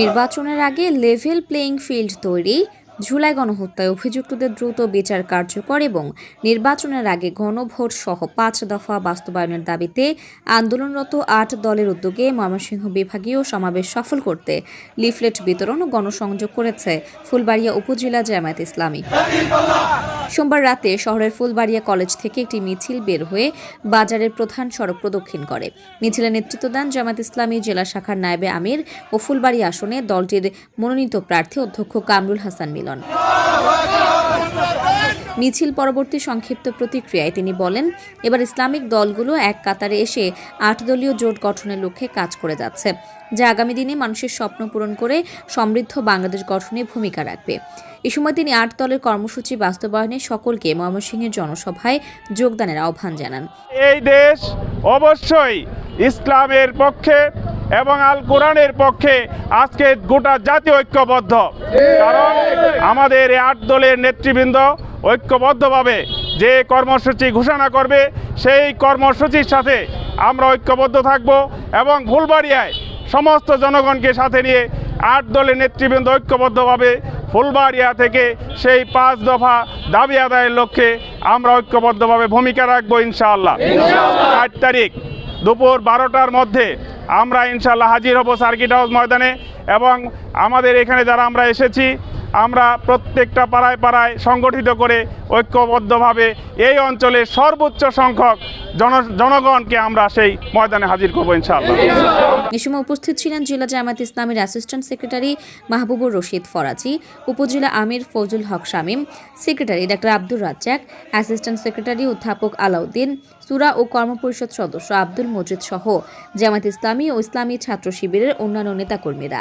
নির্বাচনের আগে level playing field তৈরি, ঝুলাই গণহত্যায় অভিযুক্তদের দ্রুত বিচার কার্যকর এবং নির্বাচনের আগে গণভোট সহ পাঁচ দফা বাস্তবায়নের দাবিতে আন্দোলনরত আট দলের উদ্যোগে ময়মনসিংহ বিভাগীয় সমাবেশ সফল করতে লিফলেট বিতরণ ও গণসংযোগ করেছে ফুলবাড়িয়া উপজেলা জামায়াত ইসলামী। সোমবার রাতে শহরের ফুলবাড়িয়া কলেজ থেকে একটি মিছিল বের হয়ে বাজারের প্রধান সড়ক প্রদক্ষিণ করে। মিছিলে নেতৃত্ব দেন জামাত ইসলামী জেলা শাখার নায়েবে আমির ও ফুলবাড়ি আসনে দলটির মনোনীত প্রার্থী অধ্যক্ষ কামরুল হাসান মিলন। মিছিল পরবর্তী সংক্ষিপ্ত প্রতিক্রিয়ায় তিনি বলেন, এবার ইসলামিক দলগুলো এক কাতারে এসে আট দলীয় জোট গঠনের লক্ষ্যে কাজ করে যাচ্ছে, যা আগামী দিনে মানুষের স্বপ্ন পূরণ করে সমৃদ্ধ বাংলাদেশ গঠনে ভূমিকা রাখবে। এ সময় তিনি আট দলের কর্মসূচি বাস্তবায়নে সকলকে ময়মনসিংহের জনসভায় যোগদানের আহ্বান জানান। এই দেশ অবশ্যই ইসলামের পক্ষে এবং আল কোরআনের পক্ষে আজকে গোটা জাতি ঐক্যবদ্ধ। কারণ আমাদের আট দলের নেতৃবৃন্দ ঐক্যবদ্ধভাবে যে কর্মসূচি ঘোষণা করবে সেই কর্মসূচির সাথে আমরা ঐক্যবদ্ধ থাকব এবং ফুলবাড়িয়ায় সমস্ত জনগণকে সাথে নিয়ে আট দলের নেতৃবৃন্দ ঐক্যবদ্ধভাবে ফুলবাড়িয়া থেকে সেই পাঁচ দফা দাবি আদায়ের লক্ষ্যে আমরা ঐক্যবদ্ধভাবে ভূমিকা রাখব ইনশাআল্লাহ। আট তারিখ দুপুর বারোটার মধ্যে আমরা ইনশাআল্লাহ হাজির হব সার্কিট হাউস ময়দানে এবং আমাদের এখানে যারা আমরা এসেছি আমরা প্রত্যেকটা পাড়ায় পাড়ায় সংগঠিত করে ঐক্যবদ্ধভাবে এই অঞ্চলে সর্বোচ্চ সংখ্যক জন জনগণকে আমরা সেই ময়দানে হাজির করব ইনশাআল্লাহ। এ সময় উপস্থিত ছিলেন জেলা জামায়াত ইসলামের অ্যাসিস্ট্যান্ট সেক্রেটারি মাহবুবুর রশিদ ফরাজি, উপজেলা আমির ফজল হক শামীম সেক্রেটারি ডাক্তার আব্দুর রাজ্জাক অ্যাসিস্ট্যান্ট সেক্রেটারি অধ্যাপক আলাউদ্দিন, সুরা ও কর্মপরিষদ সদস্য আব্দুল মজিদ সহ জামায়াত ইসলামী ও ইসলামী ছাত্র শিবিরের অন্যান্য নেতাকর্মীরা।